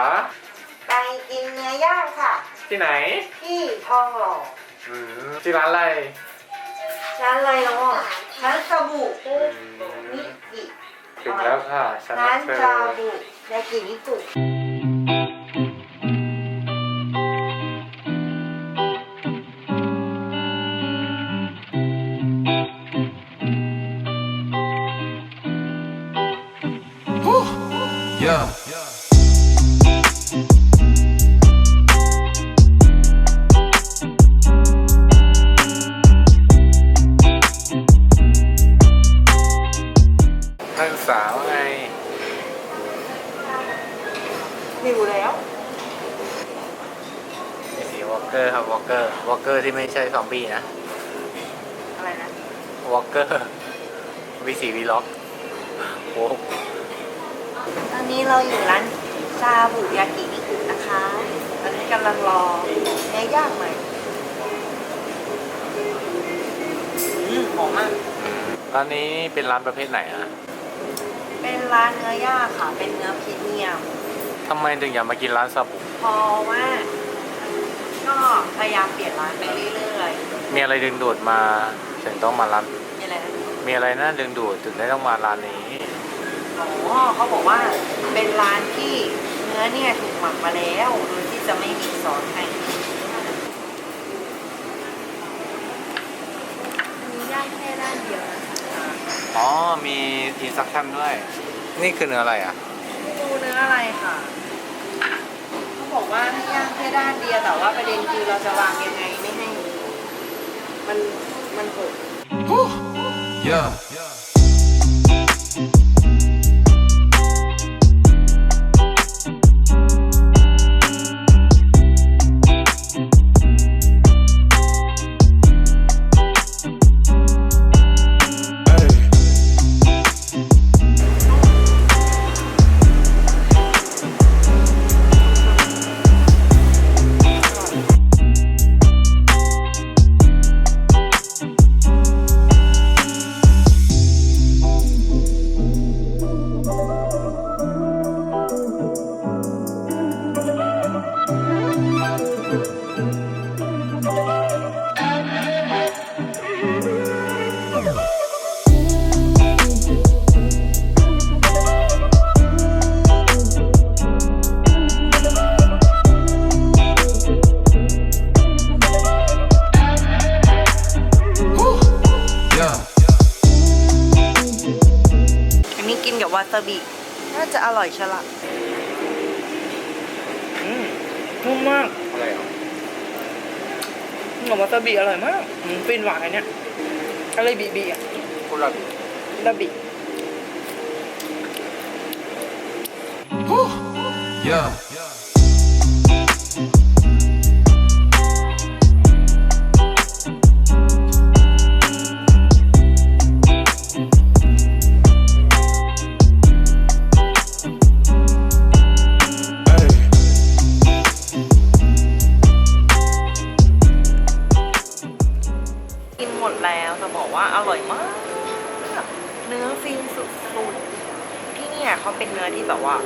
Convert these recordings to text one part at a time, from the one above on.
คะไปกินเนื้อย่างค่ะ ที่ไหนที่ทองหล่ออืมที่ร้านอะไรร้านอะไรเนาะร้านซาบุอืมนิกิถึงแล้วค่ะฉันร้านเจอซาบุยากินิกุ ษาว่าไงหิวแล้วนี่วอลเกอร์ครับวอลเกอร์วอลเกอร์ที่ไม่ใช่ซอมบี้นะอะไรนะวอลเกอร์วีสีวีล็อกโอ้ตอนนี้เราอยู่ร้านซาบุยากินิกุนะคะตอนนี้กำลังรอเนื้อย่างใหม่อืมหอมมากร้านนี้เป็นร้านประเภทไหนอะเป็น ร้านเนื้อย่างค่ะ เป็นเนื้อพรีเมียม ทำไมถึงอยากมากินร้านซาบุเพราะว่า ก็พยายามเปลี่ยนร้านไปเรื่อยมีอะไรดึงดูดมาถึงต้องมาร้าน ๆมีอะไรนะมีอะไรน่าดึงดูดถึงได้ต้องมาร้านนี้ อ๋อเขาบอกว่าเป็นร้านที่เนื้อเนี่ยถูกหมักมาแล้วโดยที่จะไม่มีซอสให้มีย่างแค่ด้านเดียวนะอ๋อ มีอินสตรัคชั่นด้วย นี่คือเนื้ออะไรอะไม่รู้เนื้ออะไรค่ะเขาบอกว่าให้ย่างแค่ด้านเดียวแต่ว่าประเด็นคือเราจะวางยังไงไม่ให้ มันมันหก Yeah. าซาบิ น่าจะอร่อยใช่ละอืมนุ่มมากอะไรอะกับวาซาบิอร่อยมากอืมฟินหวานอันเนี้ยอะไรบีบีอะคุราบิดาบิ Yeah. เขาเป็นเนื้อที่แบบว่า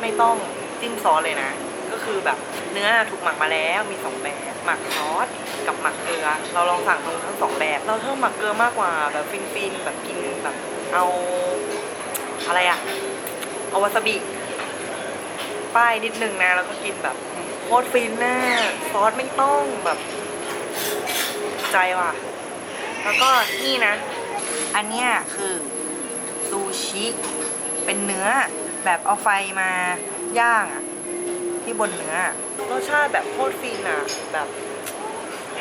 ไม่ต้องจิ้มซอสเลยนะ ก็คือแบบเนื้อถูกหมักมาแล้วมีสองแบบ หมักซอสกับหมักเกลือ เราลองสั่งตรงทั้งสองแบบ เราชอบหมักเกลือมากกว่าแบบฟินๆแบบกินแบบเอาอะไรอะเอาวาซาบิป้ายนิดนึงนะ แล้วก็กินแบบโคตรฟินน่ะซอสไม่ต้องแบบ ใจว่ะ แล้วก็นี่นะ อันเนี้ยคือซูชิ เป็นเนื้อแบบเอาไฟมาย่างอะที่บนเนื้อรสชาติแบบโคตรฟินอะแบบ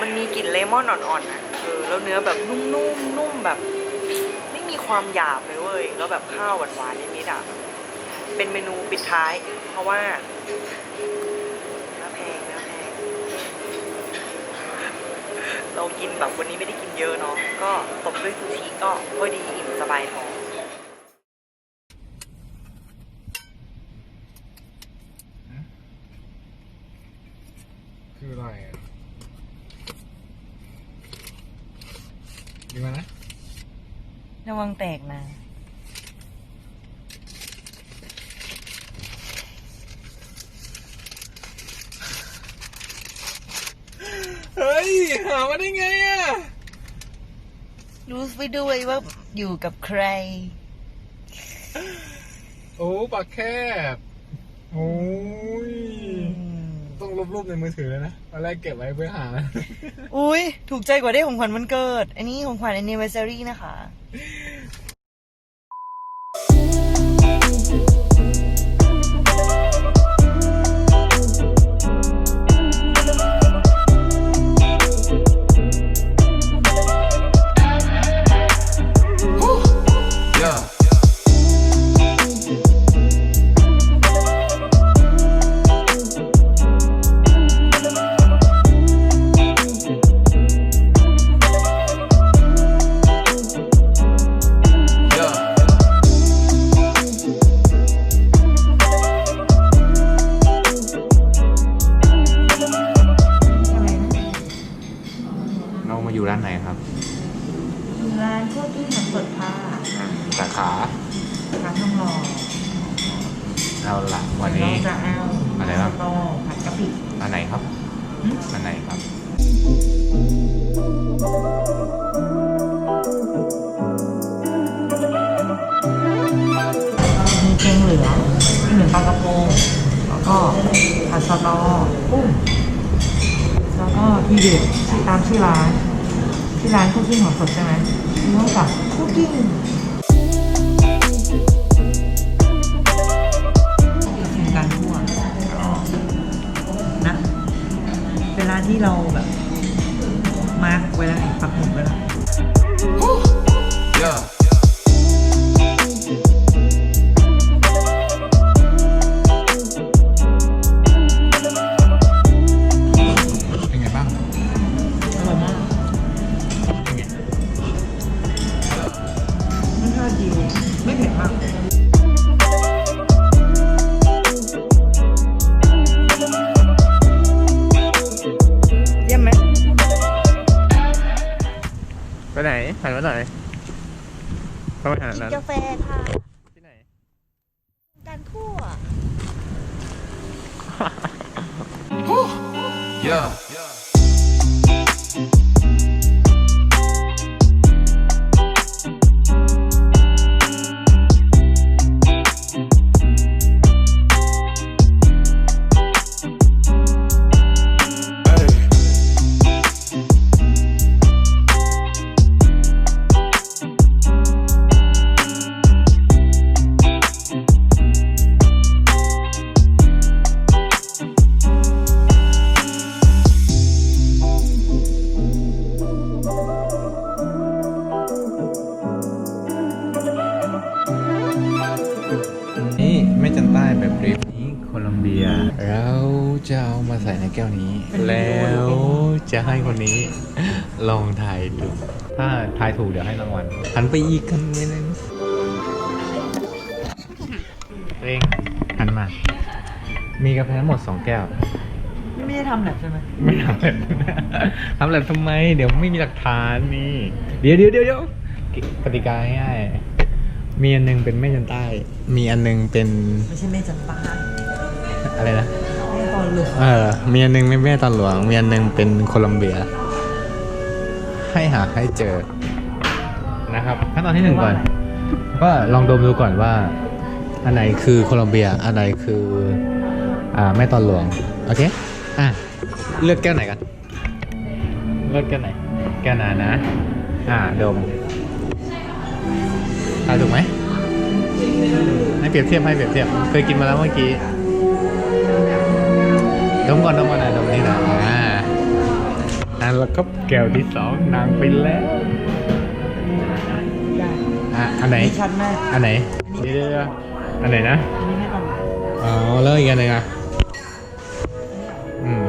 มันมีกลิ่นเลมอนอ่อนๆอะเออแล้วเนื้อแบบนุ่มๆนุ่มแบบ ไม่มีความหยาบเลยเว้ยแล้วแบบข้าวหวานๆนิดๆอะเป็นเมนูปิดท้าย เพราะว่าเนื้อแพงเนื้อแพงเรากินแบบวันนี้ไม่ได้กินเยอะเนาะก็ตบด้วยซูชิก็พอดีอิ่มสบายท้อง ระวังแตกนะเฮ้ย หามาได้ไงอะรู้ไปด้วยว่าอยู่กับใคร โอ้ปากแคบ โอ้ย บรูปในมือถือเลยนะตอนแรกเก็บไว้เพื่อหา อุ้ยถูกใจกว่าได้ของขวัญวันเกิด อันนี้ของขวัญ anniversary นะคะ ไหนครับร้านพวกที่ทำสดผ้าสาขาร้านทองหล่อเราหลังวันนี้เราจะเอาอะไรบ้างสตอผัดกะปิอันไหนครับหืมอันไหนครับ มีแกงเหลืองมีเหมือนปลากระพงแล้วก็ผัดสตอกุ้งแล้วก็ที่เด็ดชื่อตามชื่อร้านชื่อ ร้านคุกกิ้งของสดใช่ไหมมีห้องกับคุกกิ้งแข่งกันทั่วนะเป็นร้านที่เรา ไปไหนหันมาหน่อยเข้าไปหากินนั้นกาแฟค่ะที่ไหนกันทั่ว Yeah. แก้วนี้ แล้วจะให้คนนี้ลองทายดู ถ้าทายถูกเดี๋ยวให้รางวัลหันไปอีกกันนิดนึงเร่งหันมา มีกาแฟทั้งหมด2แก้วนี่ไม่ได้ทำแลบใช่ไหมไม่ทำแบบทำแบบทำไม เดี๋ยวไม่มีหลักฐานนี่ เดี๋ยวเดี๋ยวเดี๋ยวเดี๋ยวกติกาง่ายๆมีอันหนึงเป็นแม่จันใต้ มีอันหนึงเป็น ไม่ใช่แม่จันปาอะไรนะแม่ ตอนหลุดเออมีอันหนึงเป็นแม่ตอนหลวง เมีอันหนึงเป็นโคลัมเบีย ให้หาให้เจอนะครับขั้นตอนที่หนึ่งก่อน ก็ลองดมดูก่อนว่า อันไหนคือโคลัมเบีย อันไหนคืออ่าแม่ตอนหลวง โอเค อะ เลือกแก้วไหนกัน เลือกแก้วไหน แก้วนานะ อ่าดมทายถูกไหมให้เปรียบเทียบให้เปรียบเทียบ เคยกินมาแล้วเมื่อกี้ มก่อนดมก่อนนะดมนี่นะอ่าอ่าแล้วก็แก้วที่สองนางไปแล้วอะอันไหนชัดมากอันไหนเดี๋ยวเดี๋ยวยอันไหนนะอันนี้แม่ต้องอ๋อแล้วอีกอันหนึ่งอะอืม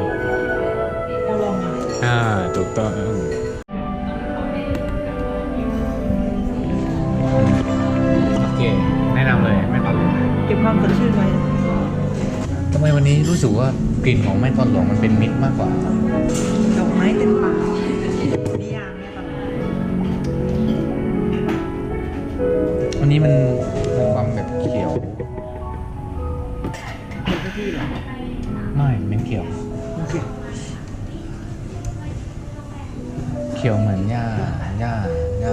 อ่าถูกต้องโอเคแนะนำเลยไม่ต้อนหลวงเก็บความสดชื่นไว้ ทำไมวันนี้รู้สึกว่ากลิ่นของแม่ตอนหลวงมันเป็นมิตรมากกว่า ดอกไม้เต็มป่านิยามแม่ตอนหลุดวันนี้มันมีความแบบเขียว เป็นที่เหรอไม่เป็นเขียว โอเคขียวเหมือนหญ้าหญ้าหญ้า